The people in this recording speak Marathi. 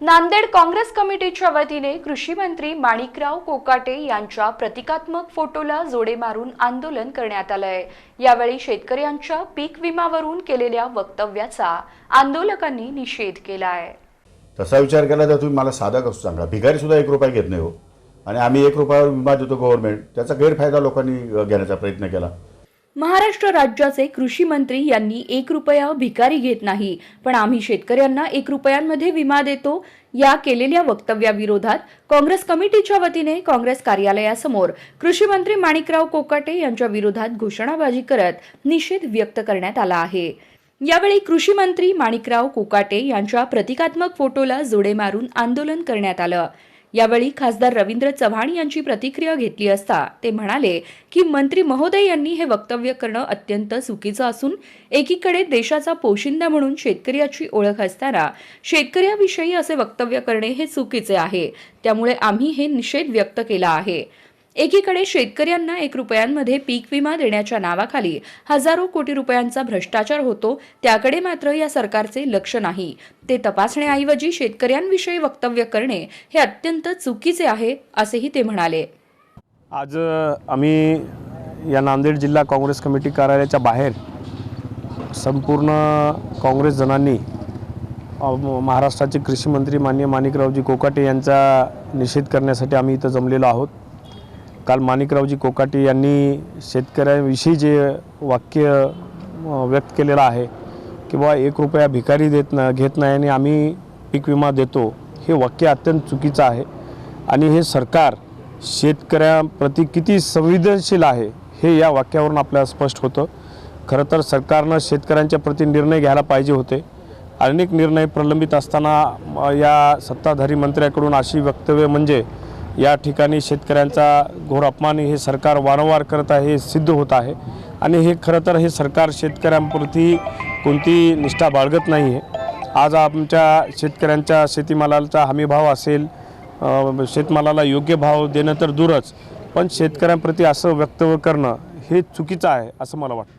नांदेड काँग्रेस कमिटीच्या वतीने कृषी मंत्री माणिकराव कोकाटे यांच्या प्रतिकात्मक फोटोला जोडे मारून आंदोलन करण्यात आलंय. यावेळी शेतकऱ्यांच्या पीक विमावरून केलेल्या वक्तव्याचा आंदोलकांनी निषेध केलाय. तसा विचार केला तर तुम्ही मला साधा कसं सांगा? भिकारी सुद्धा एक रुपया घेत नाही हो. आणि आम्ही एक रुपयावर विमा देतो गव्हर्नमेंट त्याचा गैरफायदा लोकांनी घेण्याचा प्रयत्न केला. महाराष्ट्र राज्याचे कृषी मंत्री यांनी एक रुपया भिकारी घेत नाही. पण आम्ही शेतकऱ्यांना एक रुपयांमध्ये विमा देतो. या केलेल्या वक्तव्याविरोधात काँग्रेस कमिटीच्या वतीने काँग्रेस कार्यालयासमोर कृषी मंत्री माणिकराव कोकाटे यांच्या विरोधात घोषणाबाजी करत निषेध व्यक्त करण्यात आला आहे. यावेळी कृषी मंत्री माणिकराव कोकाटे यांच्या प्रतिकात्मक फोटोला जोडे मारून आंदोलन करण्यात आलं. यावेळी खासदार रवींद्र चव्हाण यांची प्रतिक्रिया घेतली असता ते म्हणाले की मंत्री महोदय यांनी हे वक्तव्य करणं अत्यंत चुकीचं असून एकीकडे देशाचा पोशिंदा म्हणून शेतकऱ्याची ओळख असताना शेतकऱ्याविषयी असे वक्तव्य करणे हे चुकीचे आहे. त्यामुळे आम्ही हे निषेध व्यक्त केला आहे. एकीकडे शेतकऱ्यांना एक रुपयांमध्ये पीक विमा देण्याच्या नावाखाली हजारो कोटी रुपयांचा भ्रष्टाचार होतो त्याकडे मात्र या सरकारचे लक्ष नाही. ते तपासण्याऐवजी शेतकऱ्यांविषयी वक्तव्य करणे हे अत्यंत चुकीचे आहे असेही ते म्हणाले. आज आम्ही या नांदेड जिल्हा काँग्रेस कमिटी कार्यालयाच्या बाहेर संपूर्ण काँग्रेस जणांनी महाराष्ट्राचे कृषी मंत्री माननीय माणिकरावजी कोकाटे यांचा निषेध करण्यासाठी आम्ही इथं जमलेलो आहोत. काल माणिकरावजी कोकाटे यांनी शेतकऱ्यांविषयी जे वाक्य व्यक्त केलेलं आहे की बाबा एक रुपया भिकारी देत न घेत नाही आणि आम्ही पीक विमा देतो हे वाक्य अत्यंत चुकीचं आहे. आणि हे सरकार शेतकऱ्याप्रती किती संवेदनशील आहे हे या वाक्यावरून आपल्याला स्पष्ट होतं. खरं तर सरकारनं शेतकऱ्यांच्या प्रती निर्णय घ्यायला पाहिजे होते. अनेक निर्णय प्रलंबित असताना या सत्ताधारी मंत्र्याकडून अशी वक्तव्य म्हणजे या ठिकाणी शेतकऱ्यांचा घोर अपमान हे सरकार वारंवार करत आहे हे सिद्ध होत आहे. आणि हे खरं तर हे सरकार शेतकऱ्यांप्रती कोणती निष्ठा बाळगत नाही आहे. आज आमच्या शेतकऱ्यांच्या शेतीमालाचा हमीभाव असेल शेतमालाला योग्य भाव देणं तर दूरच पण शेतकऱ्यांप्रती असं वक्तव्य करणं हे चुकीचं आहे असं मला वाटतं.